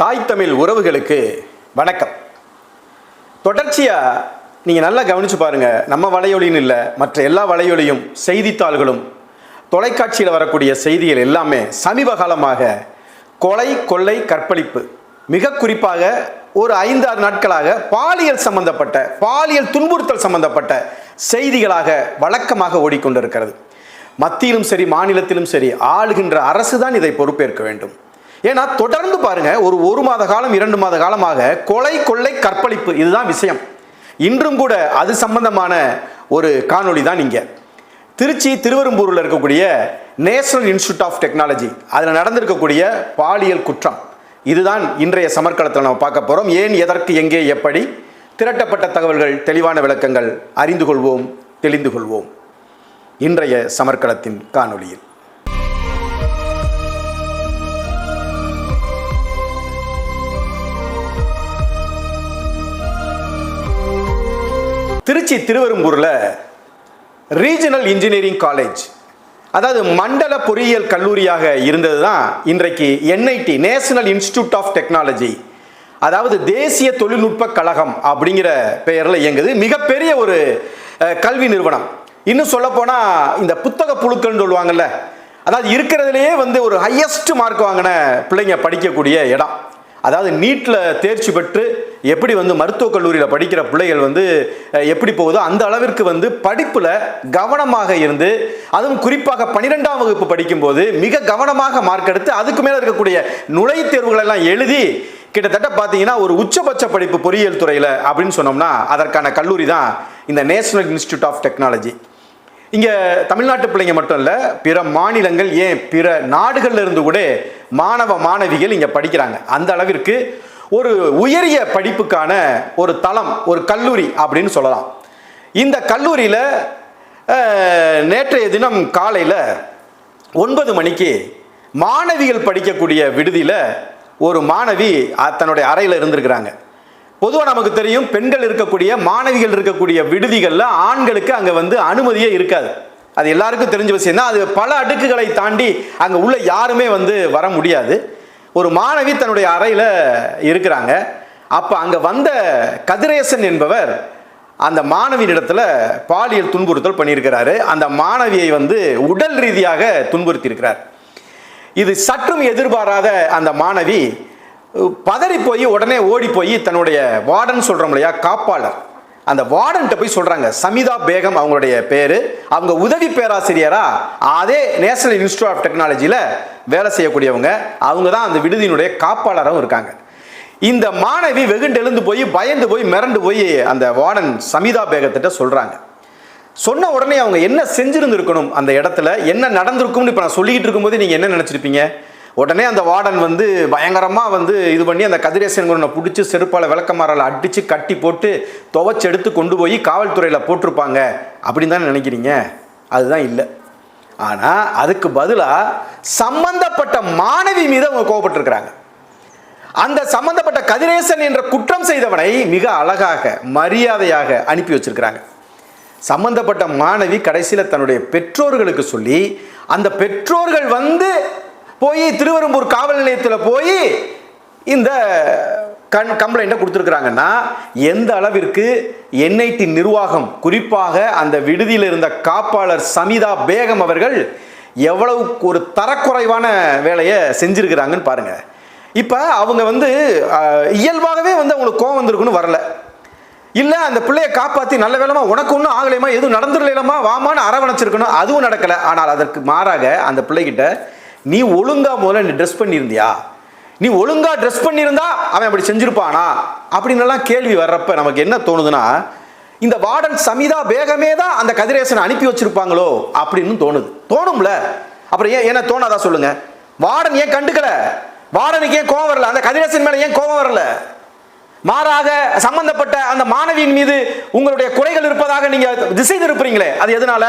தாய் தமிழ் உறவுகளுக்கு வணக்கம். தொடர்ச்சியாக நீங்கள் நல்லா கவனித்து பாருங்கள் நம்ம வலையொலின்னு இல்லை மற்ற எல்லா வலையொலியும் செய்தித்தாள்களும் தொலைக்காட்சியில் வரக்கூடிய செய்திகள் எல்லாமே சமீப காலமாக கொலை கொள்ளை கற்பழிப்பு. மிக குறிப்பாக ஒரு ஐந்தாறு நாட்களாக பாலியல் சம்பந்தப்பட்ட பாலியல் துன்புறுத்தல் சம்பந்தப்பட்ட செய்திகளாக வழக்கமாக ஓடிக்கொண்டிருக்கிறது. மத்தியிலும் சரி மாநிலத்திலும் சரி ஆளுகின்ற அரசு தான் இதை பொறுப்பேற்க வேண்டும். ஏன்னா தொடர்ந்து பாருங்க ஒரு ஒரு மாத காலம் இரண்டு மாத காலமாக கொலை கொள்ளை கற்பழிப்பு இதுதான் விஷயம். இன்றும் கூட அது சம்பந்தமான ஒரு காணொளி தான் இங்கே. திருச்சி திருவெரும்பூரில் இருக்கக்கூடிய நேஷனல் இன்ஸ்டியூட் ஆஃப் டெக்னாலஜி அதில் நடந்திருக்கக்கூடிய பாலியல் குற்றம். இதுதான் இன்றைய சமர்க்களத்தில் நம்ம பார்க்க போகிறோம் ஏன் எதற்கு எங்கே எப்படி? திரட்டப்பட்ட தகவல்கள் தெளிவான விளக்கங்கள் அறிந்து கொள்வோம் தெளிந்து கொள்வோம். இன்றைய சமர்க்களத்தின் காணொளியில். திருச்சி திருவெரும்பூரில் ரீஜனல் இன்ஜினியரிங் காலேஜ் அதாவது மண்டல பொறியியல் கல்லூரியாக இருந்தது தான் இன்றைக்கு NIT national institute of technology அதாவது தேசிய தொழில்நுட்ப கழகம் அப்படிங்கிற பெயரில் இயங்குது. மிகப்பெரிய ஒரு கல்வி நிறுவனம். இன்னும் சொல்லப்போனால் இந்த புத்தக புழுக்கள்னு சொல்லுவாங்கல்ல அதாவது இருக்கிறதுலையே வந்து ஒரு ஹையஸ்ட் மார்க் வாங்கின பிள்ளைங்க படிக்கக்கூடிய இடம். அதாவது நீட்டில் தேர்ச்சி பெற்று எப்படி வந்து மருத்துவக் கல்லூரியில் படிக்கிற பிள்ளைகள் வந்து எப்படி போகுதோ அந்த அளவிற்கு வந்து படிப்பில் கவனமாக இருந்து அதுவும் குறிப்பாக பன்னிரெண்டாம் வகுப்பு படிக்கும்போது மிக கவனமாக மார்க் எடுத்து அதுக்கு மேலே இருக்கக்கூடிய நுழைவுத் தேர்வுகளெல்லாம் எழுதி கிட்டத்தட்ட பார்த்தீங்கன்னா ஒரு உச்சபட்ச படிப்பு பொறியியல் துறையில் அப்படின்னு சொன்னோம்னா அதற்கான கல்லூரி தான் இந்த நேஷனல் இன்ஸ்டியூட் ஆஃப் டெக்னாலஜி இங்கே தமிழ்நாட்டு பிள்ளைங்க மட்டும் இல்லை பிற மாநிலங்கள் ஏன் பிற நாடுகளில் இருந்து கூட மாணவ மாணவிகள் இங்கே படிக்கிறாங்க. அந்த அளவிற்கு ஒரு உயரிய படிப்புக்கான ஒரு தளம் ஒரு கல்லூரி அப்படின்னு சொல்லலாம். இந்த கல்லூரியில் நேற்றைய தினம் காலையில் ஒன்பது மணிக்கு மாணவிகள் படிக்கக்கூடிய விடுதியில் ஒரு மாணவி தன்னுடைய அறையில் இருந்திருக்கிறாங்க. பொதுவாக நமக்கு தெரியும் பெண்கள் இருக்கக்கூடிய மாணவிகள் இருக்கக்கூடிய விடுதிகளில் ஆண்களுக்கு அங்கே வந்து அனுமதியே இருக்காது. அது எல்லாருக்கும் தெரிஞ்ச விஷயம் தான். அது பல அடுக்குகளை தாண்டி அங்கே உள்ள யாருமே வந்து வர முடியாது. ஒரு மாணவி தன்னுடைய அறையில் இருக்கிறாங்க. அப்போ அங்கே வந்த கதிரேசன் என்பவர் அந்த மாணவியினிடத்தில் பாலியல் துன்புறுத்தல் பண்ணியிருக்கிறாரு. அந்த மாணவியை வந்து உடல் ரீதியாக துன்புறுத்தியிருக்கிறார். இது சற்றும் எதிர்பாராத அந்த மாணவி பதறி போய் உடனே ஓடி போய் தன்னுடைய வார்டன் சொல்கிறோம் இல்லையா காப்பாளர். அந்த வார்டன்கிட்ட போய் சொல்கிறாங்க சமிதா பேகம் அவங்களுடைய பேர். அவங்க உதவி பேராசிரியராக அதே நேஷனல் இன்ஸ்டியூட் ஆஃப் டெக்னாலஜியில் வேலை செய்யக்கூடியவங்க. அவங்க தான் அந்த விடுதியினுடைய காப்பாளரும் இருக்காங்க. இந்த மாணவி வெகுண்டெழுந்து போய் பயந்து போய் மிரண்டு போய் அந்த வார்டன் சமிதா பேகத்திட்ட சொல்கிறாங்க சொன்ன உடனே அவங்க என்ன செஞ்சுருந்துருக்கணும் அந்த இடத்துல என்ன நடந்திருக்கும்னு இப்போ நான் சொல்லிக்கிட்டு இருக்கும்போது நீங்கள் என்ன நினச்சிருப்பீங்க? உடனே அந்த வார்டன் வந்து பயங்கரமாக வந்து இது பண்ணி அந்த கதிரேசன்குரனை பிடிச்சி செருப்பால் விளக்கமாறால் அடித்து கட்டி போட்டு துவச்சி எடுத்து கொண்டு போய் காவல்துறையில் போட்டிருப்பாங்க. அப்படின்னு தானே நினைக்கிறீங்க? அதுதான் இல்லை. ஆனால் அதுக்கு பதிலாக சம்பந்தப்பட்ட மாணவி மீது அவங்க கோவப்பட்டிருக்கிறாங்க. அந்த சம்பந்தப்பட்ட கதிரேசன் என்ற குற்றம் செய்தவனை மிக அழகாக மரியாதையாக அனுப்பி வச்சிருக்கிறாங்க. சம்பந்தப்பட்ட மாணவி கடைசியில் தன்னுடைய பெற்றோர்களுக்கு சொல்லி அந்த பெற்றோர்கள் வந்து போய் திருவெரும்பூர் காவல் நிலையத்தில் போய் இந்த கண் கம்ப்ளைண்ட்டை கொடுத்துருக்குறாங்கன்னா எந்த அளவிற்கு என்ஐடி நிர்வாகம் குறிப்பாக அந்த விடுதியில் இருந்த காப்பாளர் சமிதா பேகம் அவர்கள் எவ்வளவு ஒரு தரக்குறைவான வேலையை செஞ்சுருக்கிறாங்கன்னு பாருங்கள் இப்போ அவங்க வந்து இயல்பாகவே வந்து அவங்களுக்கு கோவம் வந்திருக்குன்னு வரல. இல்லை அந்த பிள்ளையை காப்பாற்றி நல்ல வேலைமா உனக்கு ஒன்றும் ஆகலையுமா எதுவும் நடந்துடலாமா வாமான்னு அரவணைச்சிருக்கணும் அதுவும் நடக்கலை. ஆனால் அதற்கு மாறாக அந்த பிள்ளைகிட்ட நீ ஒழுங்கா முதல்ல நீ ட்ரெஸ் பண்ணியிருந்தியா? நீ ஒழுங்கா ட்ரெஸ் பண்ணியிருந்தா அவன் அப்படி செஞ்சிருப்பானா? அப்படின்னு கேள்வி வர்றப்ப நமக்கு என்ன தோணுதுன்னா இந்த வார்டன் சமிதா பேகமே தான் அந்த கதிரேசனை அனுப்பி வச்சிருப்பாங்களோ அப்படின்னு தோணுது. தோணும்ல. அப்புறம் ஏன் என்ன தோணாதா சொல்லுங்க? வார்டன் ஏன் கண்டுக்கல? வார்டனுக்கு ஏன் கோவம் வரல? அந்த கதிரேசன் மேல ஏன் கோவம் வரல? மாறாக சம்பந்தப்பட்ட அந்த மாணவியின் மீது உங்களுடைய குறைகள் இருப்பதாக நீங்க திசை திருப்புறீங்களே. அது எதனால?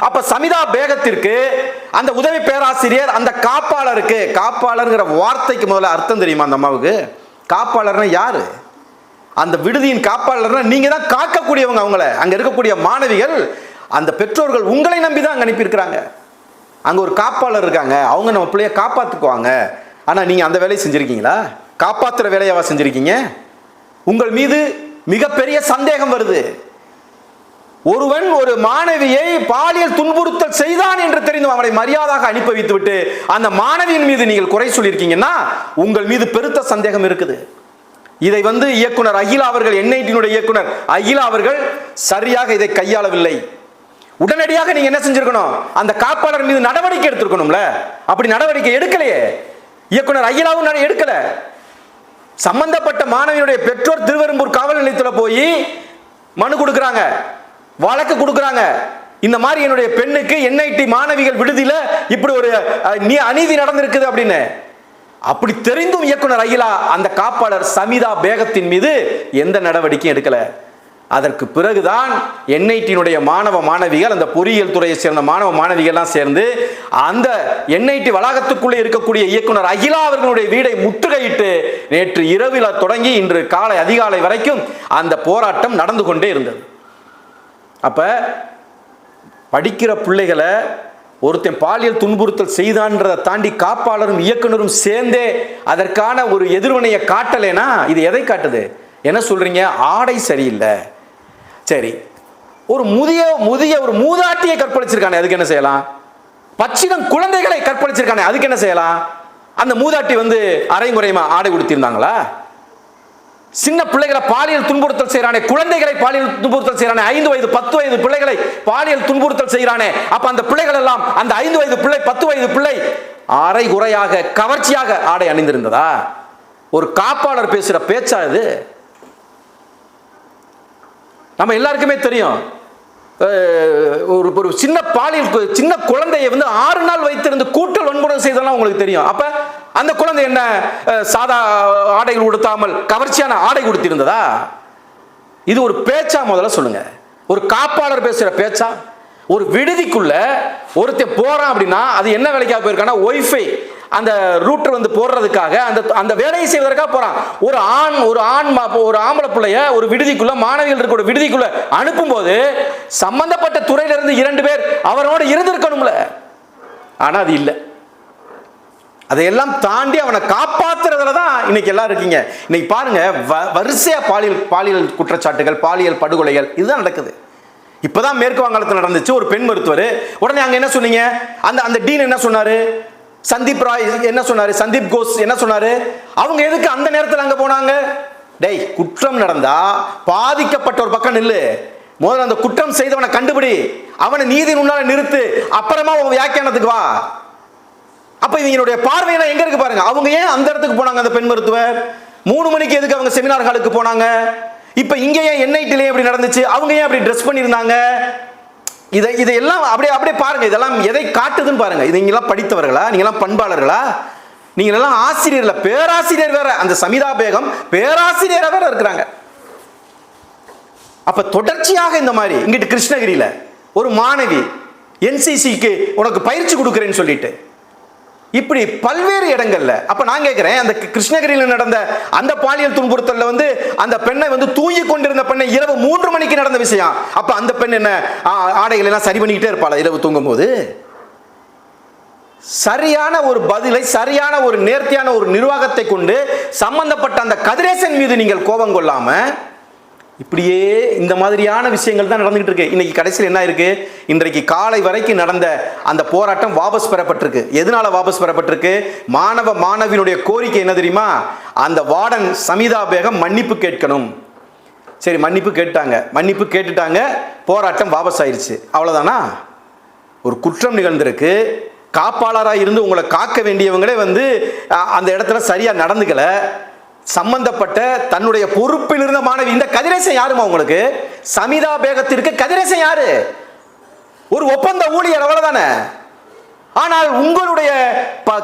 அப்ப சமிதா பேகத்திற்கு அந்த உதவி பேராசிரியர் அந்த காப்பாளருக்கு காப்பாளர்ங்கிற வார்த்தைக்கு முதல்ல அர்த்தம் தெரியுமா அந்த அம்மாவுக்கு? காப்பாளர்னா யாரு? அந்த விடுதியின் காப்பாளர்னா நீங்க தான் காக்கக்கூடியவங்க அவங்கள. அங்க இருக்கக்கூடிய மாணவிகள் அந்த பெற்றோர்கள் உங்களை நம்பி தான் அங்க அனுப்பியிருக்கிறாங்க. அங்க ஒரு காப்பாளர் இருக்காங்க. அவங்க நம்ம பிள்ளைய காப்பாத்துக்குவாங்க. ஆனா நீங்க அந்த வேலையை செஞ்சிருக்கீங்களா? காப்பாத்துற வேலையாவா செஞ்சிருக்கீங்க? உங்கள் மீது மிகப்பெரிய சந்தேகம் வருது. ஒருவன் ஒரு மாணவியை பாலியல் துன்புறுத்தல் செய்தான் என்று தெரிந்தும் அவனை மரியாதாக அனுப்பி வைத்து விட்டு அந்த மாணவியின் மீது நீங்கள் குறை சொல்லியிருக்கீங்கன்னா உங்கள் மீது பெருத்த சந்தேகம் இருக்குது. இதை வந்து இயக்குனர் அகிலா அவர்கள் என்ஐடியினுடைய இயக்குனர் அகிலா அவர்கள் சரியாக இதை கையாளவில்லை. உடனடியாக நீங்க என்ன செஞ்சிருக்கணும்? அந்த காப்பாளர் மீது நடவடிக்கை எடுத்திருக்கணும்ல? அப்படி நடவடிக்கை எடுக்கலையே. இயக்குனர் அகிலாவும் எடுக்கல. சம்பந்தப்பட்ட மாணவியுடைய பெற்றோர் திருவெரும்பூர் காவல் நிலையத்தில் போய் மனு கொடுக்குறாங்க வழக்கு கொடுக்குறாங்க. இந்த மாதிரி என்னுடைய பெண்ணுக்கு என்ஐடி மாணவிகள் விடுதியில் இப்படி ஒரு நீ அநீதி நடந்திருக்குது அப்படின்னு. அப்படி தெரிந்தும் இயக்குனர் அகிலா அந்த காப்பாளர் சமிதா பேகத்தின் மீது எந்த நடவடிக்கையும் எடுக்கலை. அதற்கு பிறகுதான் என்ஐடியினுடைய மாணவ மாணவிகள் அந்த பொறியியல் துறையை சேர்ந்த மாணவ மாணவிகள்லாம் சேர்ந்து அந்த என்ஐடி வளாகத்துக்குள்ளே இருக்கக்கூடிய இயக்குனர் அகிலா அவர்களுடைய வீடை முற்றுகையிட்டு நேற்று இரவில் தொடங்கி இன்று காலை அதிகாலை வரைக்கும் அந்த போராட்டம் நடந்து கொண்டே இருந்தது. அப்ப படிக்கிற பிள்ளைகளை ஒருத்தன் பாலியல் துன்புறுத்தல் செய்தான்றதை தாண்டி காப்பாளரும் இயக்குனரும் சேர்ந்தே அதற்கான ஒரு எதிர்வினையை காட்டலைனா? இது எதை காட்டுது? என்ன சொல்றீங்க? ஆடை சரியில்லை. சரி. ஒரு முதிய முதிய ஒரு மூதாட்டியை கற்பழிச்சிருக்கானே அதுக்கு என்ன செய்யலாம்? பச்சிடம் குழந்தைகளை கற்பழிச்சிருக்கானே அதுக்கு என்ன செய்யலாம்? அந்த மூதாட்டி வந்து அரைங்குறையுமா ஆடை உடுத்தியிருந்தாங்களா? சின்ன பிள்ளைகளை பாலியல் துன்புறுத்தல் செய்யறானே குழந்தைகளை பாலியல் துன்புறுத்தல் செய்யறானே ஐந்து வயது பத்து வயது பிள்ளைகளை பாலியல் துன்புறுத்தல் செய்யறானே அப்ப அந்த பிள்ளைகள் எல்லாம் அந்த ஐந்து வயது பிள்ளை பத்து வயது பிள்ளை அரை குறையாக கவர்ச்சியாக ஆடை அணிந்திருந்ததா? ஒரு காப்பாளர் பேசுற பேச்சா இது? நம்ம எல்லாருக்குமே தெரியும். ஒரு ஒரு சின்ன பாலியல் சின்ன குழந்தையை வந்து ஆறு நாள் வைத்திருந்து கூட்டல் வன்முறை செய்ததெல்லாம் உங்களுக்கு தெரியும். அப்ப அந்த குழந்தை என்ன சாதா ஆடைகள் உடுத்தாமல் கவர்ச்சியான ஆடை உடுத்திருந்ததா? இது ஒரு பேச்சா முதல்ல சொல்லுங்க. ஒரு காப்பாளர் பேசுகிற பேச்சா? ஒரு விடுதிக்குள்ள ஒருத்தன் போறான் அப்படின்னா அது என்ன வேலைக்காக போயிருக்கானா ஒய்ஃபை. அந்த ரூட்டர் வந்து போடுறதுக்காக அந்த அந்த வேலையை செய்வதற்காக போகிறான் ஒரு ஆண் ஒரு ஆண் மா- ஒரு ஆம்பளை பிள்ளைய ஒரு விடுதிக்குள்ள மாணவிகள் இருக்கிற விடுதிக்குள்ள அனுப்பும்போது சம்பந்தப்பட்ட துறையிலிருந்து இரண்டு பேர் அவரோட இருந்திருக்கணும்ல. ஆனால் அது இல்லை. அதையெல்லாம் தாண்டி அவனை காப்பாத்துறதுல தான் இன்னைக்கு எல்லாம் இருக்கீங்க. இன்னைக்கு பாருங்க வ- வரிசையா பாலியல் பாலியல் குற்றச்சாட்டுகள் பாலியல் படுகொலைகள் இதுதான் நடக்குது. இப்போதான் மேற்கு வங்காளத்தில் நடந்துச்சு ஒரு பெண் மருத்துவர். உடனே அங்கே என்ன சொன்னீங்க? அந்த அந்த டீன் என்ன சொன்னாரு? சந்தீப் ராய் என்ன சொன்னாரு? சந்தீப் கோஸ் என்ன சொன்னாரு? அவங்க எதுக்கு அந்த நேரத்தில் அங்க போனாங்க? டேய் குற்றம் நடந்தா பாதிக்கப்பட்ட ஒரு பக்கம் நில்லு. முதல்ல அந்த குற்றம் செய்தவனை கண்டுபிடி. அவனை நீதி முன்னால நிறுத்து. அப்புறமா உன் வியாக்கியானத்துக்கு வா. அப்ப இவங்களுடைய பார்வையில எங்க இருக்கு பாருங்க? அவங்க ஏன் அந்த இடத்துக்கு போனாங்க அந்த பெண் மருத்துவர்? மூணு மணிக்கு எதுக்கு அவங்க செமினார் ஹாலுக்கு போனாங்க? இப்ப இங்க ஏன் என்ஐடிலே எப்படி நடந்துச்சு? அவங்க ஏன் அப்படி ட்ரெஸ் பண்ணியிருந்தாங்க? இதை இதையெல்லாம் அப்படியே அப்படியே பாருங்க. இதெல்லாம் எதை காட்டுதுன்னு பாருங்க. இது நீங்களாம் படித்தவர்களா? நீங்களாம் பண்பாளர்களா? நீங்கள் எல்லாம் ஆசிரியர்ல பேராசிரியர் வேற. அந்த சமிதா பேகம் பேராசிரியரா வேற இருக்கிறாங்க. அப்ப தொடர்ச்சியாக இந்த மாதிரி இங்கிட்டு கிருஷ்ணகிரியில ஒரு மாணவி என்சிசிக்கு உனக்கு பயிற்சி கொடுக்குறேன்னு சொல்லிட்டு இப்படி பல்வேறு இடங்கள்ல அப்ப நான் கேட்கிறேன் அந்த கிருஷ்ணகிரியில் நடந்த அந்த பாலியல் துன்புறுத்தல்ல வந்து அந்த பெண்ணை வந்து தூங்கி கொண்டிருந்த பெண்ணை இரவு மூன்று மணிக்கு நடந்த விஷயம். அப்ப அந்த பெண் என்ன ஆ- ஆடைகள் எல்லாம் சரி பண்ணிக்கிட்டே இருப்பாள இரவு தூங்கும் போது சரியான ஒரு பதிலை சரியான ஒரு நேர்த்தியான ஒரு நிர்வாகத்தை கொண்டு சம்பந்தப்பட்ட அந்த கதிரேசன் மீது நீங்கள் கோபம் கொள்ளாமல் இப்படியே இந்த மாதிரியான விஷயங்கள் தான் நடந்துகிட்டு இருக்கு. இன்னைக்கு கடைசியில் என்ன இருக்கு இன்றைக்கு காலை வரைக்கும் நடந்த அந்த போராட்டம் வாபஸ் பெறப்பட்டிருக்கு. எதனால வாபஸ் பெறப்பட்டிருக்கு? மாணவ மாணவியினுடைய கோரிக்கை என்ன தெரியுமா? அந்த வார்டன் சமிதா பேகம் மன்னிப்பு கேட்கணும். சரி மன்னிப்பு கேட்டாங்க. மன்னிப்பு கேட்டுட்டாங்க. போராட்டம் வாபஸ் ஆயிடுச்சு அவ்வளோதானா ஒரு குற்றம் நிகழ்ந்திருக்கு. காப்பாளராக இருந்து உங்களை காக்க வேண்டியவங்களே வந்து அந்த இடத்துல சரியாக நடந்துக்கலை. சம்பந்தப்பட்ட தன்னுடைய பொறுப்பில் இருந்த மாணவி இந்த கதிரேசன் யாருமா உங்களுக்கு? சமிதா பேகத்திற்கு கதிரேசன் யாரு? ஒரு ஒப்பந்த ஊழியர் அவ்வளவுதானே? ஆனால் உங்களுடைய ப-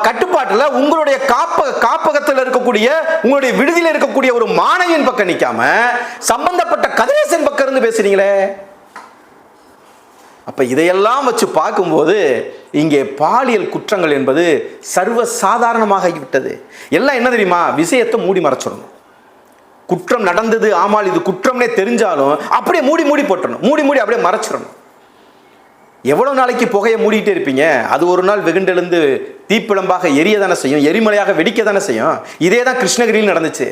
உங்களுடைய காப்ப காப்பகத்தில் இருக்கக்கூடிய உங்களுடைய விடுதியில் இருக்கக்கூடிய ஒரு மாணவியின் பக்கம் நிற்காம சம்பந்தப்பட்ட கதிரேசன் பக்கம் இருந்து பேசுறீங்களே? அப்போ இதையெல்லாம் வச்சு பார்க்கும்போது இங்கே பாலியல் குற்றங்கள் என்பது சர்வ சாதாரணமாகிவிட்டது எல்லாம் என்ன தெரியுமா? விஷயத்தை மூடி மறைச்சிடணும். குற்றம் நடந்தது ஆமால் இது குற்றம்னே தெரிஞ்சாலும் அப்படியே மூடி மூடி போட்டணும் மூடி மூடி அப்படியே மறைச்சிடணும். எவ்வளோ நாளைக்கு புகையை மூடிட்டே இருப்பீங்க? அது ஒரு நாள் வெகுண்டெழுந்து தீப்பிழம்பாக எரிய தானே செய்யும் எரிமலையாக வெடிக்க தானே செய்யும். இதே தான் கிருஷ்ணகிரியில் நடந்துச்சு.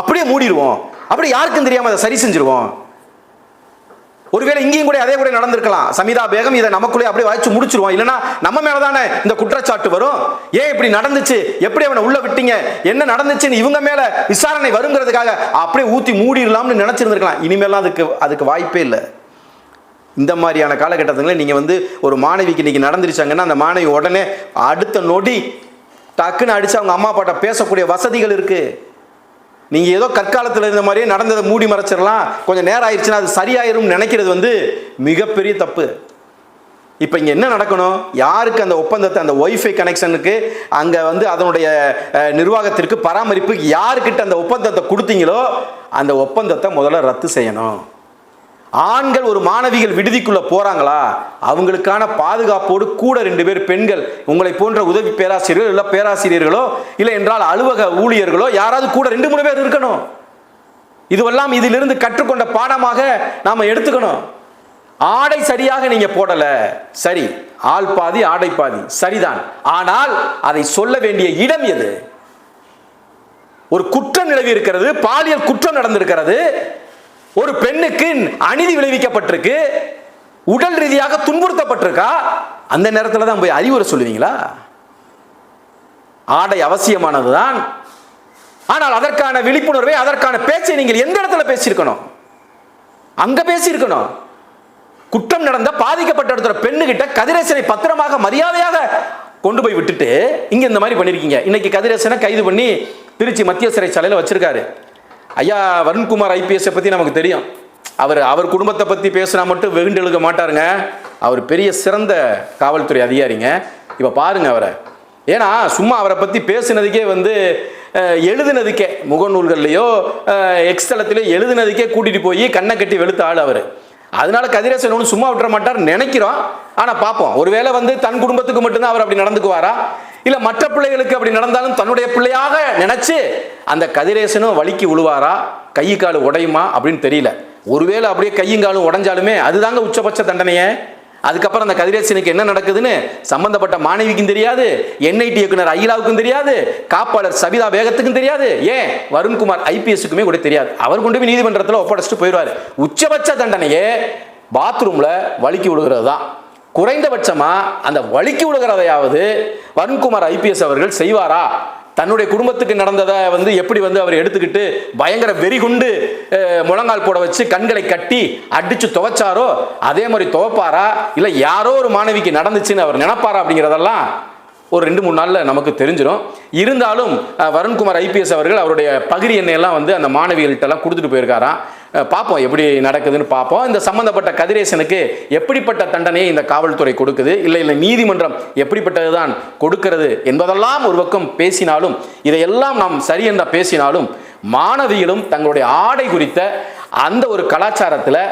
அப்படியே மூடிடுவோம். அப்படியே யாருக்கும் தெரியாமல் அதை சரி செஞ்சிருவோம். ஒருவேளை இங்கேயும் கூட அதே கூட நடந்திருக்கலாம். சமிதா பேகம் இதை நமக்குள்ளே அப்படியே வாய்ச்சி முடிச்சிருவோம். இல்லைன்னா நம்ம மேல தானே இந்த குற்றச்சாட்டு வரும்? ஏன் இப்படி நடந்துச்சு? எப்படி அவனை உள்ள விட்டீங்க? என்ன நடந்துச்சுன்னு இவங்க மேல விசாரணை வருங்கிறதுக்காக அப்படியே ஊத்தி மூடிடலாம்னு நினைச்சிருந்திருக்கலாம். இனிமேலாம் அதுக்கு அதுக்கு வாய்ப்பே இல்லை. இந்த மாதிரியான காலகட்டத்தில் நீங்கள் வந்து ஒரு மாணவிக்கு இன்னைக்கு நடந்துருச்சாங்கன்னா அந்த மாணவி உடனே அடுத்த நொடி டக்குன்னு அடித்து அவங்க அம்மா அப்பாட்ட பேசக்கூடிய வசதிகள் இருக்குது நீங்கள் ஏதோ கற்காலத்தில் இருந்த மாதிரியே நடந்ததை மூடி மறைச்சிடலாம். கொஞ்சம் நேரம் ஆயிடுச்சுன்னா அது சரியாயிரும் நினைக்கிறது வந்து மிகப்பெரிய தப்பு. இப்போ இங்கே என்ன நடக்கணும்? யாருக்கு அந்த ஒப்பந்தத்தை அந்த ஒய்ஃபை கனெக்ஷனுக்கு அங்கே வந்து அதனுடைய நிர்வாகத்திற்கு பராமரிப்புக்கு யாருக்கிட்ட அந்த ஒப்பந்தத்தை கொடுத்தீங்களோ அந்த ஒப்பந்தத்தை முதல்ல ரத்து செய்யணும். ஆண்கள் ஒரு மாணவிகள் விடுதிக்குள்ள போறாங்களா? அவங்களுக்கான பாதுகாப்போடு கூட ரெண்டு பேர் பெண்கள். உங்களை போன்ற உதவி பேராசிரியர்கள் இல்ல பேராசிரியர்களோ இல்லை என்றால் அலுவலக ஊழியர்களோ யாராவது கூட ரெண்டு மூணு பேர் இருக்கணும். இதுவெல்லாம் இதிலிருந்து கற்றுக்கொண்ட பாடமாக நாம எடுத்துக்கணும். ஆடை சரியாக நீங்க போடல. சரி ஆள் பாதி ஆடை பாதி. சரிதான். ஆனால் அதை சொல்ல வேண்டிய இடம் எது? ஒரு குற்றம் நிலவி இருக்கிறது பாலியல் குற்றம் நடந்திருக்கிறது. ஒரு பெண்ணுக்கு அநீதி விளைவிக்கப்பட்டிருக்கு உடல் ரீதியாக துன்புறுத்தப்பட்டிருக்கா? அந்த நேரத்தில் தான் போய் அறிவுரை சொல்லுவீங்களா? ஆடை அவசியமானதுதான். ஆனால் அதற்கான விழிப்புணர்வை அதற்கான பேச்சை நீங்கள் எந்த இடத்துல பேசியிருக்கணும்? அங்க பேசியிருக்கணும். குற்றம் நடந்த பாதிக்கப்பட்ட இடத்துல பெண்ணுகிட்ட கதிரேசனை பத்திரமாக மரியாதையாக கொண்டு போய் விட்டுட்டு இங்க இந்த மாதிரி பண்ணிருக்கீங்க. இன்னைக்கு கதிரேசனை கைது பண்ணி திருச்சி மத்திய சிறைச்சாலையில் வச்சிருக்காரு. ஐயா வருண்குமார் ஐபிஎஸ்ஸை பற்றி நமக்கு தெரியும். அவர் அவர் குடும்பத்தை பற்றி பேசினா மட்டும் வெகுண்டு எழுக மாட்டாருங்க. அவர் பெரிய சிறந்த காவல்துறை அதிகாரிங்க. இப்போ பாருங்கள் அவரை. ஏன்னா சும்மா அவரை பற்றி பேசுனதுக்கே வந்து எழுதுனதுக்கே முகநூல்கள்லையோ எக்ஸ்தலத்திலையோ எழுதுனதுக்கே கூட்டிகிட்டு போய் கண்ணை கட்டி வெளுத்த ஆள் அவர். அதனால கதிரேசன் ஒன்றும் சும்மா விட்டுற மாட்டார் நினைக்கிறோம். ஆனால் பார்ப்போம் ஒருவேளை வந்து தன் குடும்பத்துக்கு மட்டும்தான் அவர் அப்படி நடந்துக்குவாரா? இல்லை மற்ற பிள்ளைகளுக்கு அப்படி நடந்தாலும் தன்னுடைய பிள்ளையாக நினைச்சு அந்த கதிரேசனும் வலிக்கு விழுவாரா கை கால் உடையுமா? அப்படின்னு தெரியல. ஒருவேளை அப்படியே கையும் காலும் உடஞ்சாலுமே அதுதாங்க உச்சபட்ச தண்டனையே. அதுக்கப்புறம் அந்த கதிரேசனுக்கு என்ன நடக்குதுன்னு சம்பந்தப்பட்ட மாணவிக்கும் தெரியாது என்ஐடி இயக்குனர் அகிலாவுக்கும் தெரியாது காப்பாளர் சபிதா வேகத்துக்கும் தெரியாது ஏன்? வருண்குமார் ஐபிஎஸ்க்குமே கூட தெரியாது. அவர் கொண்டு போய் நீதிமன்றத்தில் ஒப்படைச்சிட்டு போயிடுவார். உச்சபட்ச தண்டனையே பாத்ரூம்ல வலிக்கு விழுகிறது தான் குறைந்தபட்சமா அந்த வழிக்கு விழுகிறதையாவது வருண்குமார் ஐபிஎஸ் அவர்கள் செய்வாரா? தன்னுடைய குடும்பத்துக்கு நடந்ததை வந்து எப்படி வந்து அவர் எடுத்துக்கிட்டு பயங்கர வெறி கொண்டு முழங்கால் போட வச்சு கண்களை கட்டி அடிச்சு துவைச்சாரோ? அதே மாதிரி துவைப்பாரா? இல்லை யாரோ ஒரு மாணவிக்கு நடந்துச்சுன்னு அவர் நினைப்பாரா அப்படிங்கிறதெல்லாம் ஒரு ரெண்டு மூணு நாளில் நமக்கு தெரிஞ்சிடும் இருந்தாலும் வருண்குமார் ஐபிஎஸ் அவர்கள் அவருடைய பகிரி எண்ணெயெல்லாம் வந்து அந்த மாணவிகள்கிட்டலாம் கொடுத்துட்டு போயிருக்காராம். பார்ப்போம் எப்படி நடக்குதுன்னு பார்ப்போம். இந்த சம்பந்தப்பட்ட கதிரேசனுக்கு எப்படிப்பட்ட தண்டனையை இந்த காவல்துறை கொடுக்குது? இல்லை இல்லை நீதிமன்றம் எப்படிப்பட்டதுதான் கொடுக்கிறது என்பதெல்லாம் ஒரு பக்கம் பேசினாலும் இதையெல்லாம் நாம் சரி என்ற பேசினாலும் மாணவிகளும் தங்களுடைய ஆடை குறித்த அந்த ஒரு கலாச்சாரத்தில்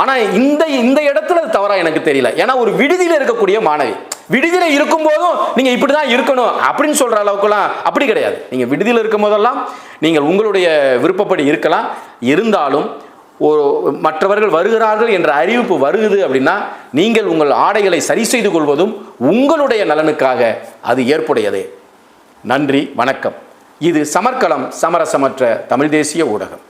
ஆனால் இந்த இந்த இடத்துல தவறாக எனக்கு தெரியல. ஏன்னா ஒரு விடுதியில் இருக்கக்கூடிய மாணவி விடுதியில் இருக்கும் போதும் நீங்கள் இப்படி தான் இருக்கணும் அப்படின்னு சொல்கிற அளவுக்குலாம் அப்படி கிடையாது. நீங்கள் விடுதியில் இருக்கும் போதெல்லாம் நீங்கள் உங்களுடைய விருப்பப்படி இருக்கலாம். இருந்தாலும் ஒரு மற்றவர்கள் வருகிறார்கள் என்ற அறிவிப்பு வருகுது அப்படின்னா நீங்கள் உங்கள் ஆடைகளை சரி செய்து கொள்வதும் உங்களுடைய நலனுக்காக அது ஏற்புடையது. நன்றி வணக்கம். இது சமர்க்களம் சமரசமற்ற தமிழ் தேசிய ஊடகம்.